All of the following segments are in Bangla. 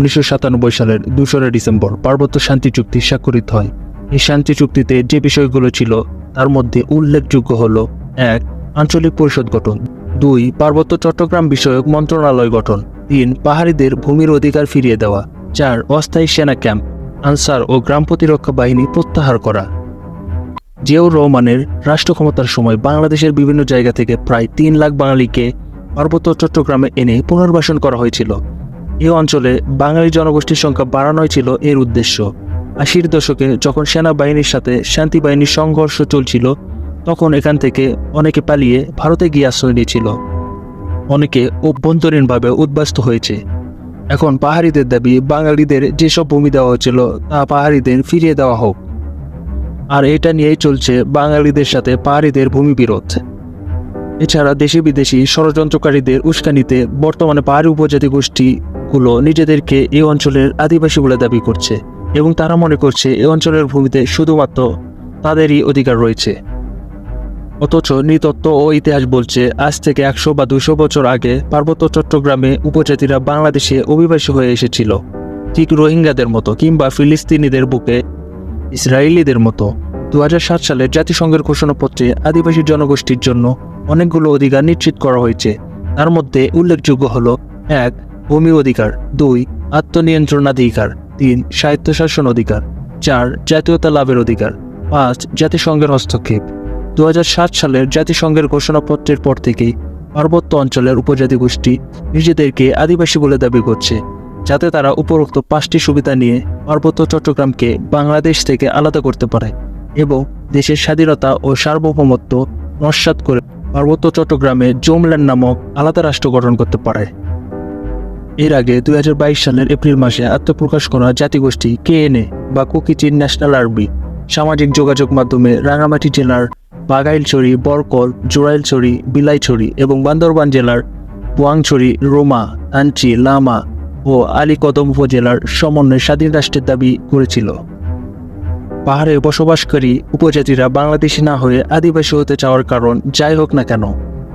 উনিশশো সাতানব্বই সালের দোসরা ডিসেম্বর পার্বত্য শান্তি চুক্তি স্বাক্ষরিত হয়। এই শান্তি চুক্তিতে যে বিষয়গুলো ছিল, তার মধ্যে উল্লেখযোগ্য হল, এক, আঞ্চলিক পরিষদ গঠন, দুই, পার্বত্য চট্টগ্রাম বিষয়ক মন্ত্রণালয় গঠন, তিন, পাহাড়িদের ভূমির অধিকার ফিরিয়ে দেওয়া, চার, অস্থায়ী সেনা ক্যাম্প, আনসার ও গ্রাম প্রতিরক্ষা বাহিনী প্রত্যাহার করা। জিয়াউর রহমানের রাষ্ট্র ক্ষমতার সময় বাংলাদেশের বিভিন্ন জায়গা থেকে প্রায় তিন লাখ বাঙালিকে পার্বত্য চট্টগ্রামে এনে পুনর্বাসন করা হয়েছিল। এই অঞ্চলে বাঙালি জনগোষ্ঠীর সংখ্যা বাড়ানোই ছিল এর উদ্দেশ্য। আশির দশকে যখন সেনাবাহিনীর সাথে শান্তি বাহিনীর সংঘর্ষ চলছিল, তখন এখান থেকে অনেকে পালিয়ে ভারতে গিয়ে আশ্রয় নিয়েছিল। অনেকে অভ্যন্তরীণভাবে উদ্বাস্ত হয়েছে। এখন পাহাড়িদের দাবি, বাঙালিদের যেসব ভূমি দেওয়া হয়েছিল, তা পাহাড়িদের ফিরিয়ে দেওয়া হোক। আর এটা নিয়েই চলছে বাঙালিদের সাথে পাহাড়িদের ভূমি বিরোধ এছাড়া দেশি বিদেশি ষড়যন্ত্রকারীদের উস্কানিতে বর্তমানে পাহাড়ি উপজাতি গোষ্ঠীগুলো নিজেদেরকে এই অঞ্চলের আদিবাসী বলে দাবি করছে এবং তারা মনে করছে এই অঞ্চলের ভূমিতে শুধুমাত্র তাদেরই অধিকার রয়েছে। অথচ নৃতত্ত্ব ও ইতিহাস বলছে, আজ থেকে একশো বা দুশো বছর আগে পার্বত্য চট্টগ্রামে উপজাতিরা বাংলাদেশে অভিবাসী হয়ে এসেছিল। ঠিক রোহিঙ্গাদের মতো কিংবা ফিলিস্তিনিদের বুকে, ইসরায়েলিদের মতো। দু হাজার সাত সালে জাতিসংঘের ঘোষণাপত্রে আদিবাসী জনগোষ্ঠীর জন্য অনেকগুলো অধিকার নিশ্চিত করা হয়েছে। তার মধ্যে উল্লেখযোগ্য হল, এক ভূমি অধিকার, দুই, আত্মনিয়ন্ত্রণাধিকার, তিন, স্বায়ত্তশাসন অধিকার, চার, জাতীয়তা লাভের অধিকার, পাঁচ, জাতিসংঘের হস্তক্ষেপ। দু হাজার সাত সালের জাতিসংঘের ঘোষণাপত্রের পর থেকেই পার্বত্য অঞ্চলের উপজাতি গোষ্ঠী নিজেদেরকে আদিবাসী বলে দাবি করছে, যাতে তারা উপরোক্ত পাঁচটি সুবিধা নিয়ে পার্বত্য চট্টগ্রামকে বাংলাদেশ থেকে আলাদা করতে পারে এবং দেশের স্বাধীনতা ও সার্বভৌমত্ব নস্বাত করে পার্বত্য চট্টগ্রামে জোমল্যান্ড নামক আলাদা রাষ্ট্র গঠন করতে পারে। এর আগে দুই হাজার বাইশ সালের এপ্রিল মাসে আত্মপ্রকাশ করা জাতিগোষ্ঠী কেএনএ বা কুকিচিন ন্যাশনাল আর্মি সামাজিক যোগাযোগ মাধ্যমে রাঙামাটি জেলার বাগাইলছড়ি বরকল জোড়াইলছড়ি বিলাইছড়ি এবং বান্দরবান জেলার বুয়াংছড়ি রোমা আঞ্চি লামা ও আলীকদম উপজেলার সমন্বয়ে স্বাধীন রাষ্ট্রের দাবি করেছিল। পাহাড়ে বসবাসকারী উপজাতিরা বাংলাদেশি না হয়ে আদিবাসী হতে চাওয়ার কারণ যাই হোক না কেন,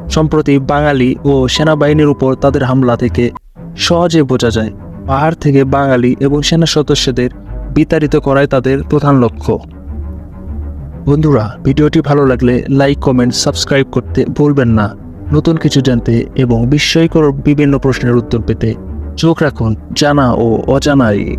সম্প্রতি বাঙালি ও সেনাবাহিনীর উপর তাদের হামলা থেকে সহজে বোঝা যায়, পাহাড় থেকে বাঙালি এবং সেনা সদস্যদের বিতাড়িত করাই তাদের প্রধান লক্ষ্য। বন্ধুরা, ভিডিওটি ভালো লাগলে লাইক, কমেন্ট, সাবস্ক্রাইব করতে ভুলবেন না। নতুন কিছু জানতে এবং বিস্ময়কর বিভিন্ন প্রশ্নের উত্তর পেতে চোখ রাখুন জানা ও অজানায়।